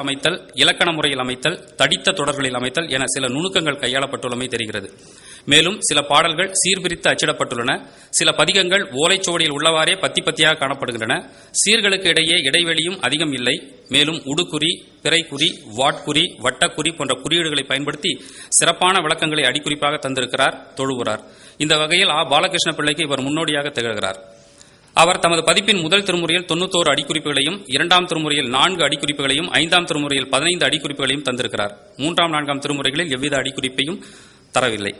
அமைத்தல் இலக்கண முறையில் அமைத்தல் தடித்த தொடர்களில் அமைத்தல் என சில நுணுக்கங்கள் கையாளப்பட்டுள்ளமை தெரிகிறது. மேலும் சில பாடல்கள் சீர்பிரித்து அச்சிடப்பட்டுள்ளன. சில பதிகங்கள் ஓலைச்சுவடியில் உள்ளவாறே பத்தி பத்தியாக காணப்படுகின்றன. சீர்களுக்கு இடையே இடைவெளியும் அதிகம் இல்லை. மேலும் உடுக்குறி பிறைக்குறி வாட்குறி வட்டக்குறி போன்ற குறியீடுகளை பயன்படுத்தி சிறப்பான விளக்கங்களை அடிக்குறிப்பாக தந்திருக்கிறார் தொழுகிறார். இந்த வகையில் ஆ. பாலகிருஷ்ண பிள்ளைக்கு இவர் முன்னோடியாக திகழ்கிறார். அவர் தமது பதிப்பின் முதல் திருமுறையில் தொண்ணூத்தோரு அடிக்குறிப்புகளையும் இரண்டாம் திருமுறையில் நான்கு அடிக்குறிப்புகளையும் ஐந்தாம் திருமுறையில் பதினைந்து அடிக்குறிப்புகளையும் தந்திருக்கிறார். மூன்றாம் நான்காம் திருமுறைகளில் எவ்வித அடிக்குறிப்பையும் தரவில்லை.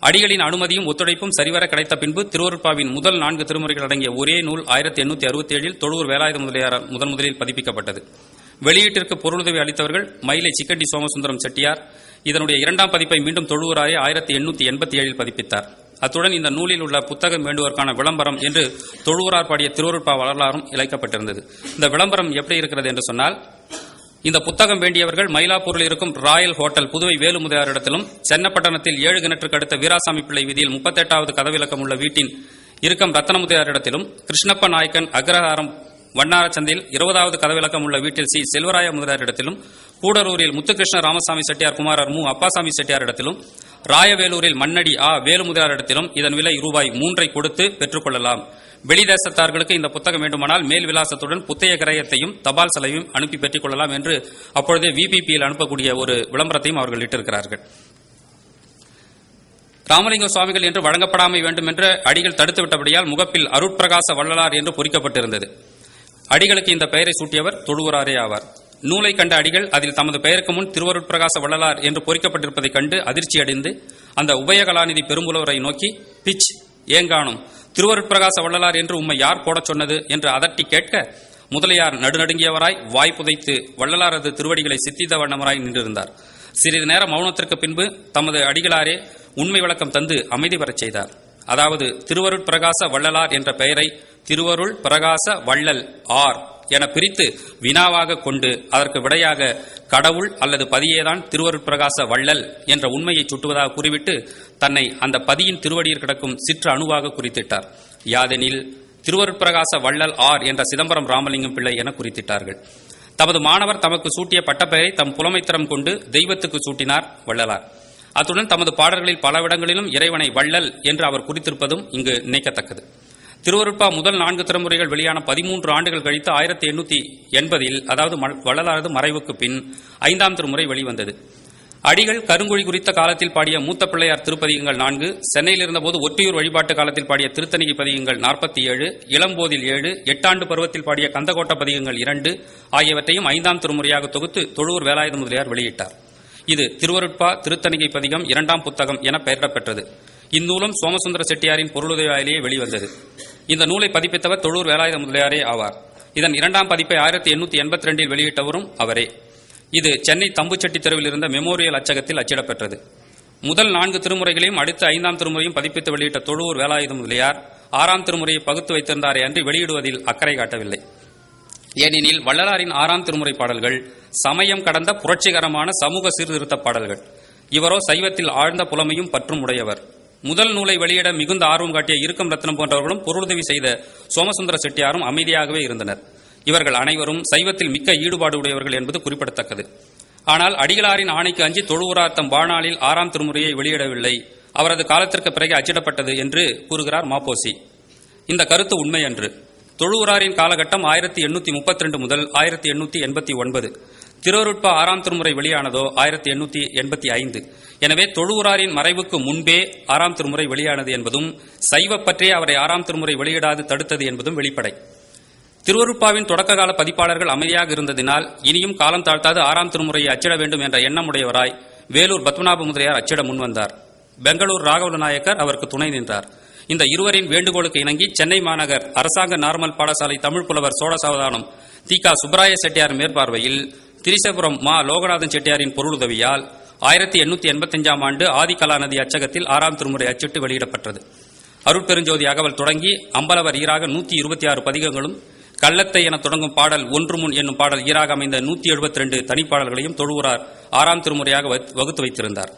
அடிகளின் அனுமதியும் ஒத்துழைப்பும் சரிவர கிடைத்த பின்பு திருவருட்பாவின் முதல் நான்கு திருமுறைகள் அடங்கிய ஒரே நூல் ஆயிரத்தி எண்ணூத்தி அறுபத்தி ஏழில் தொழுவூர் வேலாயுத முதலியாரால் முதன் முதலில் பதிப்பிக்கப்பட்டது. வெளியீட்டிற்கு பொருளுதவி அளித்தவர்கள் மயிலை சிக்கண்டி சோமசுந்தரம் செட்டியார். இதனுடைய இரண்டாம் பதிப்பை மீண்டும் தொழுவூராய ஆயிரத்தி எண்ணூத்தி எண்பத்தி ஏழில் பதிப்பித்தார். அத்துடன் இந்த நூலில் உள்ள புத்தகம் வேண்டுவோருக்கான விளம்பரம் என்று தொழுவூரார் பாடிய திருவருட்பா வரலாறும் இழைக்கப்பட்டிருந்தது. இந்த விளம்பரம் எப்படி இருக்கிறது என்று சொன்னால் இந்த புத்தகம் வேண்டியவர்கள் மயிலாப்பூரில் இருக்கும் ராயல் ஹோட்டல் புதுவை வேலுமுதையாரிடத்திலும் சென்னப்பட்டணத்தில் ஏழு கிணற்றுக்கு அடுத்த வீராசாமி பிள்ளை வீதியில் முப்பத்தெட்டாவது கதவிலக்கம் உள்ள வீட்டின் இருக்கும் ரத்தனமுதையாரிடத்திலும் கிருஷ்ணப்ப நாயக்கன் அக்ரஹாரம் வண்ணாரச்சந்தில் இருபதாவது கதவிலக்கம் உள்ள வீட்டில் சி. செல்வராய முதலியாரிடத்திலும் கூடலூரில் முத்துகிருஷ்ண ராமசாமி செட்டியார் குமாரர் மு. அப்பாசாமி செட்டியாரிடத்திலும் ராயவேலூரில் மண்ணடி ஆ வேலுமுதிராரிடத்திலும் இதன் விலை ரூபாய் மூன்றை கொடுத்து பெற்றுக்கொள்ளலாம். வெளிதேசத்தார்களுக்கு இந்த புத்தகம் வேண்டுமானால் மேல் விலாசத்துடன் புத்தக கிரயத்தையும் தபால் செலவையும் அனுப்பி பெற்றுக் கொள்ளலாம் என்று அப்பொழுதே விபிபியில் அனுப்பக்கூடிய ஒரு விளம்பரத்தையும் அவர்கள் இட்டிருக்கிறார்கள். ராமலிங்க சுவாமிகள் என்று வழங்கப்படாமை வேண்டும் என்று அடிகள் தடுத்துவிட்டபடியால் முகப்பில் அருட்பிரகாச வள்ளலார் என்று பொறிக்கப்பட்டிருந்தது. அடிகளுக்கு இந்த பெயரை சூட்டியவர் தொழுவராரே ஆவார். நூலை கண்ட அடிகள் அதில் தமது பெயருக்கு முன் திருவருட்பிரகாச வள்ளலார் என்று பொறிக்கப்பட்டிருப்பதைக் கண்டு அதிர்ச்சியடைந்து அந்த உபயகலாநிதி பெரும்புலவரை நோக்கி பிச் ஏங்கானும் திருவருட்பிரகாச வள்ளலார் என்று உம்மை யார் போடச் சொன்னது? என்று அதட்டி கேட்க முதலியார் நடுநடுங்கியவராய் வாய் புதைத்து வள்ளலாரது திருவடிகளை சித்தித்த வண்ணமராய் நின்றிருந்தார். சிறிது நேரம் மௌனத்திற்கு பின்பு தமது அடிகளாரே உண்மை விளக்கம் தந்து அமைதி பெறச் செய்தார். அதாவது திருவருட் பிரகாச வள்ளலார் என்ற பெயரை திருவருள் பிரகாச வள்ளல் ஆர் என பிரித்து வினாவாக கொண்டு அதற்கு விடையாக கடவுள் அல்லது பதியேதான் திருவருட்பிரகாச வள்ளல் என்ற உண்மையை சுட்டுவதாக கூறிவிட்டு தன்னை அந்த பதியின் திருவடியில் கிடக்கும் சிற்று அணுவாக குறித்திட்டார். யாதெனில் திருவருட்பிரகாச வள்ளல் ஆர் என்ற சிதம்பரம் ராமலிங்கம் பிள்ளை என குறித்திட்டார்கள். தமது மாணவர் தமக்கு சூட்டிய பட்டப்பெயரை தம் புலமைத்திறம் கொண்டு தெய்வத்துக்கு சூட்டினார் வள்ளலார். அத்துடன் தமது பாடல்களில் பல இடங்களிலும் இறைவனை வள்ளல் என்று அவர் குறித்திருப்பதும் இங்கு நினைக்கத்தக்கது. திருவருட்பா முதல் நான்கு திருமுறைகள் வெளியான பதிமூன்று ஆண்டுகள் கழித்து ஆயிரத்தி எண்ணூத்தி எண்பதில் அதாவது வள்ளலாரது மறைவுக்கு பின் ஐந்தாம் திருமுறை வெளிவந்தது. அடிகள் கருங்குழி குறித்த காலத்தில் பாடிய மூத்த பிள்ளையார் திருப்பதிகங்கள் நான்கு சென்னையில் இருந்தபோது ஒற்றியூர் வழிபாட்டு காலத்தில் பாடிய திருத்தணிகை பதிகங்கள் நாற்பத்தி ஏழு இளம்போதில் ஏழு எட்டாண்டு பருவத்தில் பாடிய கந்தகோட்ட பதிகங்கள் இரண்டு ஆகியவற்றையும் ஐந்தாம் திருமுறையாக தொகுத்து தொழுவூர் வேலாயுத முதலியார் வெளியிட்டார். இது திருவருட்பா திருத்தணிகை பதிகம் இரண்டாம் புத்தகம் என பெயரிடப்பெற்றது. இந்நூலும் சோமசுந்தர செட்டியாரின் பொருளுதவியாலேயே வெளிவந்தது. இந்த நூலை பதிப்பித்தவர் தொழூர் வேலாயுத முதலியாரே ஆவார். இதன் இரண்டாம் பதிப்பை ஆயிரத்தி எண்ணூத்தி எண்பத்தி ரெண்டில் வெளியிட்டவரும் அவரே. இது சென்னை தம்புச்செட்டி தெருவில் இருந்த மெமோரியல் அச்சகத்தில் அச்சிடப்பெற்றது. முதல் நான்கு திருமுறைகளையும் அடுத்த ஐந்தாம் திருமுறையும் பதிப்பித்து வெளியிட்ட தொழுவூர் வேலாயுத முதலியார் ஆறாம் திருமுறையை பகுத்து வைத்திருந்தாரே அன்றி வெளியிடுவதில் அக்கறை காட்டவில்லை. ஏனெனில் வள்ளலாரின் ஆறாம் திருமுறை பாடல்கள் சமயம் கடந்த புரட்சிகரமான சமூக சீர்திருத்த பாடல்கள். இவரோ சைவத்தில் ஆழ்ந்த புலமையும் பற்றும் உடையவர். முதல் நூலை வெளியிட மிகுந்த ஆர்வம் காட்டிய இருக்கம் ரத்னம் போன்றவர்களும் பொருளுதவி செய்த சோமசுந்தர செட்டியாரும் அமைதியாகவே இருந்தனர். இவர்கள் அனைவரும் சைவத்தில் மிக்க ஈடுபாடு உடையவர்கள் என்பது குறிப்பிடத்தக்கது. ஆனால் அடிகளாரின் ஆணைக்கு அஞ்சி தொழுவுரார் தம் வாழ்நாளில் ஆறாம் திருமுறையை வெளியிடவில்லை. அவரது காலத்திற்கு பிறகு அச்சிடப்பட்டது என்று கூறுகிறார் மாப்போசி. இந்த கருத்து உண்மை அன்று தொழுவுராரின் காலகட்டம் ஆயிரத்தி எண்ணூத்தி முப்பத்தி ரெண்டு முதல் ஆயிரத்தி எண்ணூத்தி எண்பத்தி ஒன்பது. திருவருட்பா ஆறாம் திருமுறை வெளியானதோ ஆயிரத்தி எண்ணூற்றி எண்பத்தி ஐந்து. எனவே தொழுவுறாரின் மறைவுக்கு முன்பே ஆறாம் திருமுறை வெளியானது என்பதும் சைவப் பற்றே அவரை ஆறாம் திருமுறை வெளியிடாது தடுத்தது என்பதும் வெளிப்படை. திருவருட்பாவின் தொடக்க கால பதிப்பாளர்கள் அமைதியாக இருந்ததினால் இனியும் காலம் தாழ்த்தாது ஆறாம் திருமுறையை அச்சிட வேண்டும் என்ற எண்ணமுடையவராய் வேலூர் பத்மநாப முதலியார் அச்சிட முன்வந்தார். பெங்களூர் ராகவல நாயக்கர் அவருக்கு துணை நின்றார். இந்த இருவரின் வேண்டுகோளுக்கு இணங்கி சென்னை மாநகர் அரசாங்க நார்மல் பாடசாலை தமிழ் புலவர் சோழ சாவதானம் க சுப்பராய செட்டியார் மேற்பார்வையில் திரிசபுரம் மா லோகநாதன் செட்டியாரின் பொருளுதவியால் ஆயிரத்தி எண்ணூத்தி எண்பத்தஞ்சாம் ஆண்டு ஆதிகலா நதி அச்சகத்தில் ஆறாம் திருமுறை அச்சிட்டு வெளியிடப்பட்டது. அருட்பெருஞ்சோதி அகவல் தொடங்கி அம்பலவர் ஈராக நூத்தி இருபத்தி ஆறு பதிகங்களும் கள்ளத்தை என தொடங்கும் பாடல் ஒன்று முன் என்னும் பாடல் ஈராக அமைந்த நூத்தி எழுபத்தி ரெண்டு தனிப்பாடல்களையும் தொழுவுறார் ஆறாம் திருமுறையாக வகுத்து- வகுத்து வைத்திருந்தார்.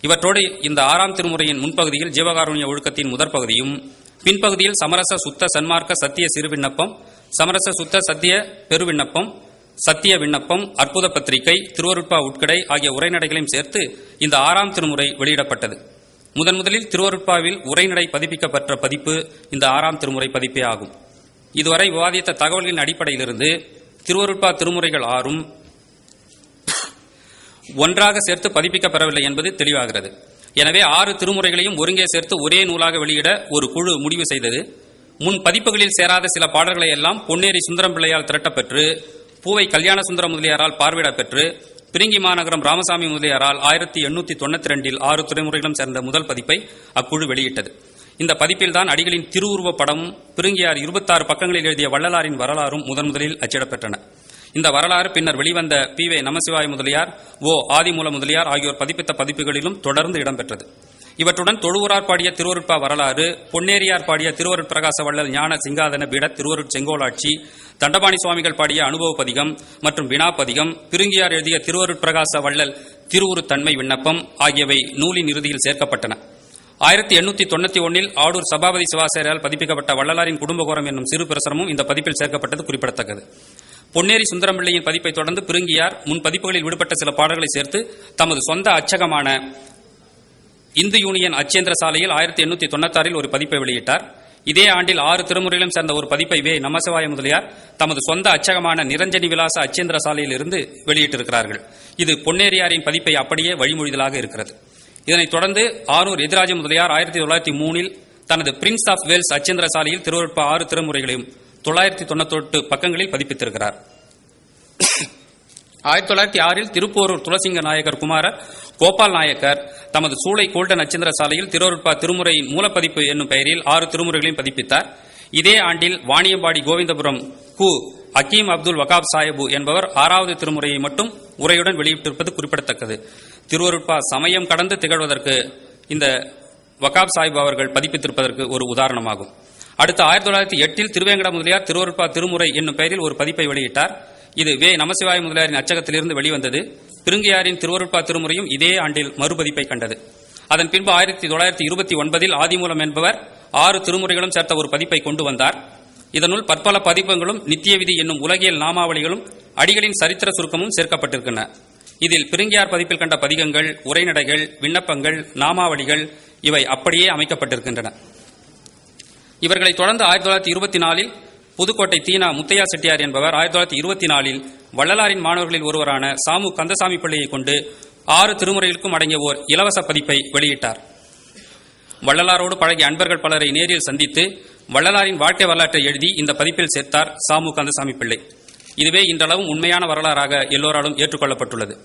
இவற்றோடு இந்த ஆறாம் திருமுறையின் முன்பகுதியில் ஜீவகாருண்ய ஒழுக்கத்தின் முதற் பகுதியும் பின்பகுதியில் சமரச சுத்த சன்மார்க்க சத்திய சிறுவிண்ணப்பம் சமரச சுத்த சத்திய பெருவிண்ணப்பம் சத்திய விண்ணப்பம் அற்புத பத்திரிகை திருவருட்பா உட்கடை ஆகிய உரைநடைகளையும் சேர்த்து இந்த ஆறாம் திருமுறை வெளியிடப்பட்டது. முதன் முதலில் திருவருட்பாவில் உரைநடை பதிப்பிக்கப்பட்ட பதிப்பு இந்த ஆறாம் திருமுறை பதிப்பே ஆகும். இதுவரை விவாதித்த தகவல்களின் அடிப்படையிலிருந்து திருவருட்பா திருமுறைகள் ஆறும் ஒன்றாக சேர்த்து பதிப்பிக்கப்பெறவில்லை என்பது தெளிவாகிறது. எனவே ஆறு திருமுறைகளையும் ஒருங்கே சேர்த்து ஒரே நூலாக வெளியிட ஒரு குழு முடிவு செய்தது. முன் பதிப்புகளில் சேராத சில பாடல்களை எல்லாம் பொன்னேரி சுந்தரம் பிள்ளையால் திரட்டப்பெற்று பூவை கல்யாண சுந்தர முதலியாரால் பார்வையிட பெற்று பிரிங்கி மாநகரம் ராமசாமி முதலியாரால் ஆயிரத்தி எண்ணூத்தி தொண்ணூத்தி ரெண்டில் ஆறு துறைமுறைகளும் சேர்ந்த முதல் பதிப்பை அக்குழு வெளியிட்டது. இந்த பதிப்பில்தான் அடிகளின் திருவுருவ படமும் பிருங்கியார் இருபத்தாறு பக்கங்களில் எழுதிய வள்ளலாரின் வரலாறும் முதன் முதலில் அச்சிடப்பெற்றன. இந்த வரலாறு பின்னர் வெளிவந்த பி வே நமசிவாய முதலியார் ஓ ஆதிமூல முதலியார் ஆகியோர் பதிப்பித்த பதிப்புகளிலும் தொடர்ந்து இடம்பெற்றது. இவற்றுடன் தொழுவூரார் பாடிய திருவருட்பா வரலாறு பொன்னேரியார் பாடிய திருவருட் பிரகாச வள்ளல் ஞான சிங்காதன பீட திருவருட் செங்கோலாட்சி தண்டபாணி சுவாமிகள் பாடிய அனுபவ பதிகம் மற்றும் வினா பதிகம் பிருங்கியார் எழுதிய திருவருட் பிரகாச வள்ளல் திருவுரு தன்மை விண்ணப்பம் ஆகியவை நூலின் இறுதியில் சேர்க்கப்பட்டன. ஆயிரத்தி எண்ணூத்தி தொண்ணூத்தி ஒன்னில் ஆடூர் சபாபதி சிவாசாரியால் பதிப்பிக்கப்பட்ட வள்ளலாரின் குடும்பகோரம் என்னும் சிறு பிரசரமும் இந்த பதிப்பில் சேர்க்கப்பட்டது குறிப்பிடத்தக்கது. பொன்னேரி சுந்தரம்பிள்ளையின் பதிப்பை தொடர்ந்து பிருங்கியார் முன் பதிப்புகளில் விடுபட்ட சில பாடல்களை சேர்த்து தமது சொந்த அச்சகமான இந்து யூனியன் அச்சேந்திர சாலையில் ஆயிரத்தி எண்ணூத்தி தொண்ணூத்தாறில் ஒரு பதிப்பை வெளியிட்டார். இதே ஆண்டில் ஆறு திருமுறையிலும் சேர்ந்த ஒரு பதிப்பை வே. நமசிவாய முதலியார் தமது சொந்த அச்சகமான நிரஞ்சனி விலாச அச்சேந்திர சாலையில் இருந்து வெளியிட்டிருக்கிறார்கள். இது பொன்னேரியாரின் பதிப்பை அப்படியே வழிமொழிதலாக இருக்கிறது. இதனைத் தொடர்ந்து ஆரூர் எதிராஜ முதலியார் ஆயிரத்தி தொள்ளாயிரத்தி மூணில் தனது பிரின்ஸ் ஆஃப் வேல்ஸ் அச்சேந்திர சாலையில் திருவருட்ப ஆறு திருமுறைகளையும் தொள்ளாயிரத்தி தொண்ணூத்தொட்டு பக்கங்களில் பதிப்பித்திருக்கிறார். ஆயிரத்தி தொள்ளாயிரத்தி ஆறில் திருப்போரூர் துளசிங்க நாயக்கர் குமாரர் கோபால் நாயக்கர் தமது சூளை கோல்ட நட்சத்திர சாலையில் திருவருட்பா திருமுறையின் மூலப்பதிப்பு என்னும் பெயரில் ஆறு திருமுறைகளையும் பதிப்பித்தார். இதே ஆண்டில் வாணியம்பாடி கோவிந்தபுரம் கு அக்கீம் அப்துல் வகாப் சாஹிபு என்பவர் ஆறாவது திருமுறையை மட்டும் உரையுடன் வெளியிட்டிருப்பது குறிப்பிடத்தக்கது. திருவருட்பா சமயம் கடந்து திகழ்வதற்கு இந்த வகாப் சாஹிப் அவர்கள் பதிப்பித்திருப்பதற்கு ஒரு உதாரணமாகும். அடுத்து ஆயிரத்தி தொள்ளாயிரத்தி எட்டில் திருவேங்கட முதலியார் திருவருட்பா திருமுறை என்னும் பெயரில் ஒரு பதிப்பை வெளியிட்டார். இது வே நமசிவாய முதலியாரின் அச்சகத்திலிருந்து வெளிவந்தது. பிருங்கியாரின் திருவருட்பா திருமுறையும் இதே ஆண்டில் மறுபதிப்பை கண்டது. அதன் பின்பு ஆயிரத்தி தொள்ளாயிரத்தி இருபத்தி ஒன்பதில் ஆதிமூலம் என்பவர் ஆறு திருமுறைகளும் சேர்த்த ஒரு பதிப்பை கொண்டு வந்தார். இதனுள் பற்பல பதிப்பங்களும் நித்திய விதி என்னும் உலகியல் நாமாவளிகளும் அடிகளின் சரித்திர சுருக்கமும் சேர்க்கப்பட்டிருக்கின்றன. இதில் பிருங்கியார் பதிப்பில் கண்ட பதிகங்கள் உரைநடைகள் விண்ணப்பங்கள் நாமாவளிகள் இவை அப்படியே அமைக்கப்பட்டிருக்கின்றன. இவர்களை தொடர்ந்து ஆயிரத்தி தொள்ளாயிரத்தி இருபத்தி நாலில் புதுக்கோட்டை தீனா முத்தையா செட்டியார் என்பவர் ஆயிரத்தி தொள்ளாயிரத்தி இருபத்தி நாலில் வள்ளலாரின் மாணவர்களில் ஒருவரான சாமு கந்தசாமி பிள்ளையை கொண்டு ஆறு திருமுறைகளுக்கும் அடங்கிய ஓர் இலவச பதிப்பை வெளியிட்டார். வள்ளலாரோடு பழகிய அன்பர்கள் பலரை நேரில் சந்தித்து வள்ளலாரின் வாழ்க்கை வரலாற்றை எழுதி இந்த பதிப்பில் சேர்த்தார் சாமு கந்தசாமி பிள்ளை. இதுவே இன்றளவும் உண்மையான வரலாறாக எல்லோராலும் ஏற்றுக்கொள்ளப்பட்டுள்ளது.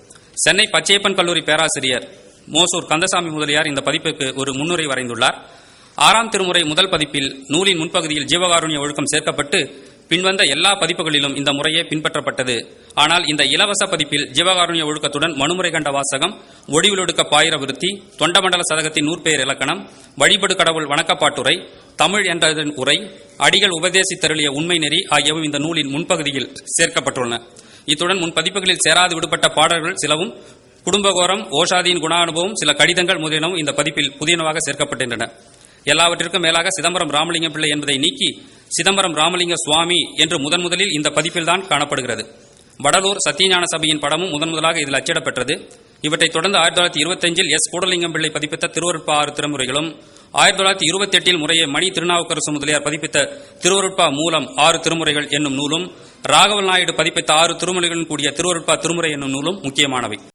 சென்னை பச்சையப்பன் கல்லூரி பேராசிரியர் மோசூர் கந்தசாமி முதலியார் இந்த பதிப்புக்கு ஒரு முன்னுரை வரைந்துள்ளார். ஆறாம் திருமுறை முதல் பதிப்பில் நூலின் முன்பகுதியில் ஜீவகாருண்ய ஒழுக்கம் சேர்க்கப்பட்டு பின்வந்த எல்லா பதிப்புகளிலும் இந்த முறையே பின்பற்றப்பட்டது. ஆனால் இந்த இலவச பதிப்பில் ஜீவகாருண்ய ஒழுக்கத்துடன் மனுமுறை கண்ட வாசகம் ஒடிவிலொடுக்க பாயிர விருத்தி தொண்டமண்டல சதகத்தின் நூற்பெயர் இலக்கணம் வழிபடு கடவுள் வணக்கப்பாட்டுரை தமிழ் என்றதன் உரை அடிகள் உபதேசித்தருளிய உண்மை நெறி ஆகியவும் இந்த நூலின் முன்பகுதியில் சேர்க்கப்பட்டுள்ளன. இத்துடன் முன் பதிப்புகளில் சேராது விடுபட்ட பாடல்கள் சிலவும் குடும்பகோரம் ஓஷாதியின் குணானுபவம் சில கடிதங்கள் முதலினவும் இந்த பதிப்பில் புதியனவாக சேர்க்கப்பட்டிருந்தன. எல்லாவற்றிற்கும் மேலாக சிதம்பரம் ராமலிங்கம் பிள்ளை என்பதை நீக்கி சிதம்பரம் ராமலிங்க சுவாமி என்று முதன் முதலில் இந்த பதிப்பில்தான் காணப்படுகிறது. வடலூர் சத்தியஞான சபையின் படமும் முதன் முதலாக இதில் அச்சிடப்பெற்றது. இவற்றைத் தொடர்ந்து ஆயிரத்தி தொள்ளாயிரத்தி இருபத்தஞ்சில் எஸ். கூடலிங்கம் பிள்ளை பதிப்பித்த திருவருட்பா ஆறு திருமுறைகளும் ஆயிரத்தி தொள்ளாயிரத்தி இருபத்தி எட்டில் முறையே மணி திருநாவுக்கரசு முதலியார் பதிப்பித்த திருவருட்பா மூலம் ஆறு திருமுறைகள் என்னும் நூலும் ராகவல் நாயுடு பதிப்பித்த ஆறு திருமுறைகளுடன் கூடிய திருவருட்பா திருமுறை என்னும் நூலும் முக்கியமானவை.